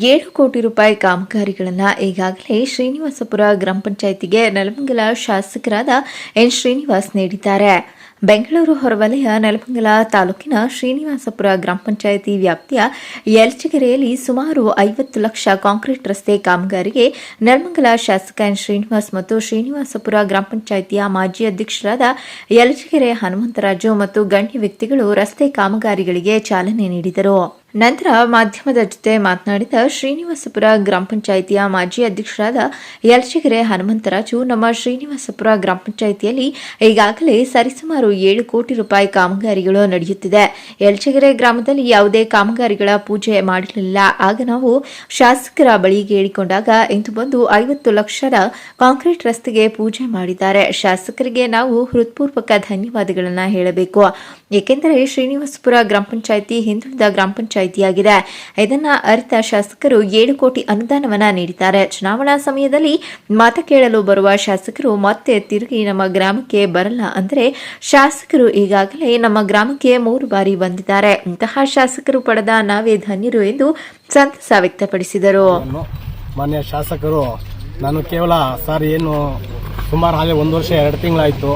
ಏಳು ಕೋಟಿ ರೂಪಾಯಿ ಕಾಮಗಾರಿಗಳನ್ನು ಈಗಾಗಲೇ ಶ್ರೀನಿವಾಸಪುರ ಗ್ರಾಮ ಪಂಚಾಯಿತಿಗೆ ನೆಲಮಂಗಲ ಶಾಸಕರಾದ ಎನ್ ಶ್ರೀನಿವಾಸ್ ನೀಡಿದ್ದಾರೆ. ಬೆಂಗಳೂರು ಹೊರವಲಯ ನೆಲಮಂಗಲ ತಾಲೂಕಿನ ಶ್ರೀನಿವಾಸಪುರ ಗ್ರಾಮ ಪಂಚಾಯಿತಿ ವ್ಯಾಪ್ತಿಯ ಯಲ್ಚಿಗೆರೆಯಲ್ಲಿ ಸುಮಾರು ಐವತ್ತು ಲಕ್ಷ ಕಾಂಕ್ರೀಟ್ ರಸ್ತೆ ಕಾಮಗಾರಿಗೆ ನೆಲಮಂಗಲ ಶಾಸಕ ಎನ್ ಶ್ರೀನಿವಾಸ್ ಮತ್ತು ಶ್ರೀನಿವಾಸಪುರ ಗ್ರಾಮ ಪಂಚಾಯಿತಿಯ ಮಾಜಿ ಅಧ್ಯಕ್ಷರಾದ ಯಲಚಿಗೆರೆ ಹನುಮಂತರಾಜು ಮತ್ತು ಗಣ್ಯ ವ್ಯಕ್ತಿಗಳು ರಸ್ತೆ ಕಾಮಗಾರಿಗಳಿಗೆ ಚಾಲನೆ ನೀಡಿದರು. ನಂತರ ಮಾಧ್ಯಮದ ಜೊತೆ ಮಾತನಾಡಿದ ಶ್ರೀನಿವಾಸಪುರ ಗ್ರಾಮ ಪಂಚಾಯಿತಿಯ ಮಾಜಿ ಅಧ್ಯಕ್ಷರಾದ ಯಲಚಗೆರೆ ಹನುಮಂತರಾಜು, ನಮ್ಮ ಶ್ರೀನಿವಾಸಪುರ ಗ್ರಾಮ ಪಂಚಾಯಿತಿಯಲ್ಲಿ ಈಗಾಗಲೇ ಸರಿಸುಮಾರು ಏಳು ಕೋಟಿ ರೂಪಾಯಿ ಕಾಮಗಾರಿಗಳು ನಡೆಯುತ್ತಿದೆ. ಯಲಚಗೆರೆ ಗ್ರಾಮದಲ್ಲಿ ಯಾವುದೇ ಕಾಮಗಾರಿಗಳ ಪೂಜೆ ಮಾಡಿರಲಿಲ್ಲ ಆಗ ನಾವು ಶಾಸಕರ ಬಳಿಗೆ ಹೇಳಿಕೊಂಡಾಗ ಇಂದು ಬಂದು ಐವತ್ತು ಲಕ್ಷದ ಕಾಂಕ್ರೀಟ್ ರಸ್ತೆಗೆ ಪೂಜೆ ಮಾಡಿದ್ದಾರೆ. ಶಾಸಕರಿಗೆ ನಾವು ಹೃತ್ಪೂರ್ವಕ ಧನ್ಯವಾದಗಳನ್ನು ಹೇಳಬೇಕು. ಏಕೆಂದರೆ ಶ್ರೀನಿವಾಸಪುರ ಗ್ರಾಮ ಪಂಚಾಯಿತಿ ಹಿಂದುಳಿದ ಗ್ರಾಮ ಪಂಚಾಯಿತಿಯಾಗಿದೆ ಇದನ್ನ ಅರಿತ ಶಾಸಕರು ಏಳು ಕೋಟಿ ಅನುದಾನವನ್ನ ನೀಡಿದ್ದಾರೆ. ಚುನಾವಣಾ ಸಮಯದಲ್ಲಿ ಮತ ಕೇಳಲು ಬರುವ ಶಾಸಕರು ಮತ್ತೆ ತಿರುಗಿ ನಮ್ಮ ಗ್ರಾಮಕ್ಕೆ ಬರಲ್ಲ ಅಂದರೆ ಶಾಸಕರು ಈಗಾಗಲೇ ನಮ್ಮ ಗ್ರಾಮಕ್ಕೆ ಮೂರು ಬಾರಿ ಬಂದಿದ್ದಾರೆ. ಇಂತಹ ಶಾಸಕರು ಪಡೆದ ನಾವೇ ಧನ್ಯರು ಎಂದು ಸಂತಸ ವ್ಯಕ್ತಪಡಿಸಿದರು. ಮಾನ್ಯ ಶಾಸಕರು, ನಾನು ಕೇವಲ ಸರ್ ಏನು ಸುಮಾರು ಹಾಗೆ ಒಂದು ವರ್ಷ ಎರಡು ತಿಂಗಳಾಯಿತು.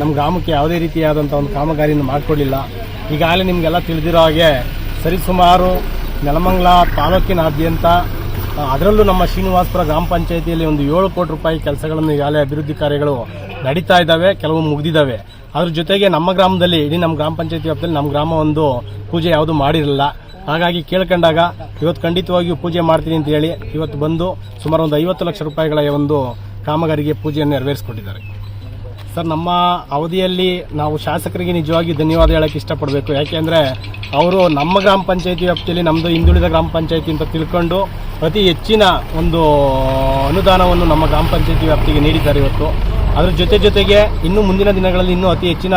ನಮ್ಮ ಗ್ರಾಮಕ್ಕೆ ಯಾವುದೇ ರೀತಿಯಾದಂಥ ಒಂದು ಕಾಮಗಾರಿಯನ್ನು ಮಾಡಿಕೊಡಲಿಲ್ಲ. ಈಗಾಗಲೇ ನಿಮಗೆಲ್ಲ ತಿಳಿದಿರೋ ಹಾಗೆ ಸರಿಸುಮಾರು ನೆಲಮಂಗ್ಲ ತಾಲೂಕಿನಾದ್ಯಂತ ಅದರಲ್ಲೂ ನಮ್ಮ ಶ್ರೀನಿವಾಸಪುರ ಗ್ರಾಮ ಪಂಚಾಯಿತಿಯಲ್ಲಿ ಒಂದು ಏಳು ಕೋಟಿ ರೂಪಾಯಿ ಕೆಲಸಗಳನ್ನು ಈಗಾಗಲೇ ಅಭಿವೃದ್ಧಿ ಕಾರ್ಯಗಳು ನಡೀತಾ ಇದ್ದಾವೆ, ಕೆಲವು ಮುಗಿದಿದ್ದಾವೆ. ಅದ್ರ ಜೊತೆಗೆ ನಮ್ಮ ಗ್ರಾಮದಲ್ಲಿ, ಇಡೀ ನಮ್ಮ ಗ್ರಾಮ ಪಂಚಾಯತಿ ವ್ಯಾಪ್ತಿಯಲ್ಲಿ ನಮ್ಮ ಗ್ರಾಮ ಒಂದು ಪೂಜೆ ಯಾವುದು ಮಾಡಿರಲಿಲ್ಲ ಹಾಗಾಗಿ ಕೇಳ್ಕೊಂಡಾಗ ಇವತ್ತು ಖಂಡಿತವಾಗಿಯೂ ಪೂಜೆ ಮಾಡ್ತೀನಿ ಅಂತ ಹೇಳಿ ಇವತ್ತು ಬಂದು ಸುಮಾರು ಒಂದು ಐವತ್ತು ಲಕ್ಷ ರೂಪಾಯಿಗಳ ಒಂದು ಕಾಮಗಾರಿಗೆ ಪೂಜೆಯನ್ನು ನೆರವೇರಿಸಿಕೊಟ್ಟಿದ್ದಾರೆ. ಸರ್, ನಮ್ಮ ಅವಧಿಯಲ್ಲಿ ನಾವು ಶಾಸಕರಿಗೆ ನಿಜವಾಗಿ ಧನ್ಯವಾದ ಹೇಳಕ್ಕೆ ಇಷ್ಟಪಡಬೇಕು. ಯಾಕೆಂದರೆ ಅವರು ನಮ್ಮ ಗ್ರಾಮ ಪಂಚಾಯತಿ ವ್ಯಾಪ್ತಿಯಲ್ಲಿ ನಮ್ಮದು ಹಿಂದುಳಿದ ಗ್ರಾಮ ಪಂಚಾಯತಿ ಅಂತ ತಿಳ್ಕೊಂಡು ಅತಿ ಹೆಚ್ಚಿನ ಒಂದು ಅನುದಾನವನ್ನು ನಮ್ಮ ಗ್ರಾಮ ಪಂಚಾಯತಿ ವ್ಯಾಪ್ತಿಗೆ ನೀಡಿದ್ದಾರೆ ಇವತ್ತು. ಅದರ ಜೊತೆ ಜೊತೆಗೆ ಇನ್ನು ಮುಂದಿನ ದಿನಗಳಲ್ಲಿ ಇನ್ನೂ ಅತಿ ಹೆಚ್ಚಿನ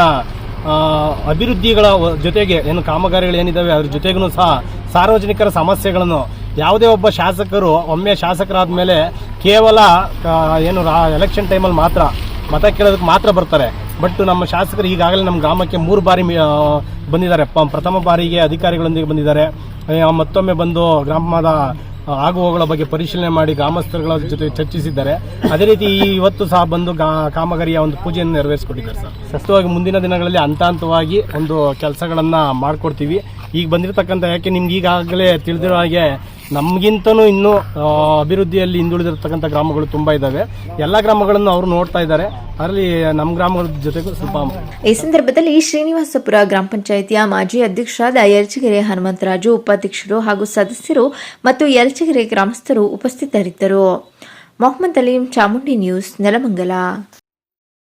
ಅಭಿವೃದ್ಧಿಗಳ ಜೊತೆಗೆ ಏನು ಕಾಮಗಾರಿಗಳು ಏನಿದ್ದಾವೆ ಅದ್ರ ಜೊತೆಗೂ ಸಹ ಸಾರ್ವಜನಿಕರ ಸಮಸ್ಯೆಗಳನ್ನು ಯಾವುದೇ ಒಬ್ಬ ಶಾಸಕರು ಒಮ್ಮೆ ಶಾಸಕರಾದ ಮೇಲೆ ಕೇವಲ ಏನು ರಾ- ಎಲೆಕ್ಷನ್ ಟೈಮಲ್ಲಿ ಮಾತ್ರ ಮತ ಕೇಳೋದಕ್ಕೆ ಮಾತ್ರ ಬರ್ತಾರೆ. ಬಟ್ ನಮ್ಮ ಶಾಸಕರು ಈಗಾಗಲೇ ನಮ್ಮ ಗ್ರಾಮಕ್ಕೆ ಮೂರು ಬಾರಿ ಬಂದಿದ್ದಾರೆ. ಪ್ರಥಮ ಬಾರಿಗೆ ಅಧಿಕಾರಿಗಳೊಂದಿಗೆ ಬಂದಿದ್ದಾರೆ. ಮತ್ತೊಮ್ಮೆ ಬಂದು ಗ್ರಾಮದ ಆಗುವಗಳ ಬಗ್ಗೆ ಪರಿಶೀಲನೆ ಮಾಡಿ ಗ್ರಾಮಸ್ಥರುಗಳ ಜೊತೆ ಚರ್ಚಿಸಿದ್ದಾರೆ. ಅದೇ ರೀತಿ ಇವತ್ತು ಸಹ ಬಂದು ಕಾಮಗಾರಿಯ ಒಂದು ಪೂಜೆಯನ್ನು ನೆರವೇರಿಸಿಕೊಟ್ಟಿದ್ದಾರೆ ಸರ್. ಸಸ್ತವಾಗಿ ಮುಂದಿನ ದಿನಗಳಲ್ಲಿ ಹಂತ ಹಂತವಾಗಿ ಒಂದು ಕೆಲಸಗಳನ್ನು ಮಾಡಿಕೊಡ್ತೀವಿ. ಈಗ ಬಂದಿರತಕ್ಕಂಥ, ಯಾಕೆ ನಿಮ್ಗೆ ಈಗಾಗಲೇ ತಿಳಿದಿರೋ ಹಾಗೆ ನಮಗಿಂತನೂ ಇನ್ನೂ ಅಭಿವೃದ್ಧಿಯಲ್ಲಿ ಹಿಂದುಳಿದಿರತಕ್ಕಂಥ ಗ್ರಾಮಗಳು ತುಂಬ ಇದ್ದಾವೆ ಎಲ್ಲ ಗ್ರಾಮಗಳನ್ನು ಅವರು ನೋಡ್ತಾ ಇದ್ದಾರೆ. ಅದರಲ್ಲಿ ನಮ್ಮ ಗ್ರಾಮಗಳ ಜೊತೆಗೂ ಸ್ವಲ್ಪ ಈ ಸಂದರ್ಭದಲ್ಲಿ ಶ್ರೀನಿವಾಸಪುರ ಗ್ರಾಮ ಪಂಚಾಯಿತಿಯ ಮಾಜಿ ಅಧ್ಯಕ್ಷರಾದ ಯರ್ಚಗೆರೆ ಹನುಮಂತರಾಜು, ಉಪಾಧ್ಯಕ್ಷರು ಹಾಗೂ ಸದಸ್ಯರು ಮತ್ತು ಯರ್ಚಗೆರೆ ಗ್ರಾಮಸ್ಥರು ಉಪಸ್ಥಿತರಿದ್ದರು. ಮೊಹಮ್ಮದ್ ಅಲೀಂ ಚಾಮುಂಡಿ ನ್ಯೂಸ್, ನೆಲಮಂಗಲ.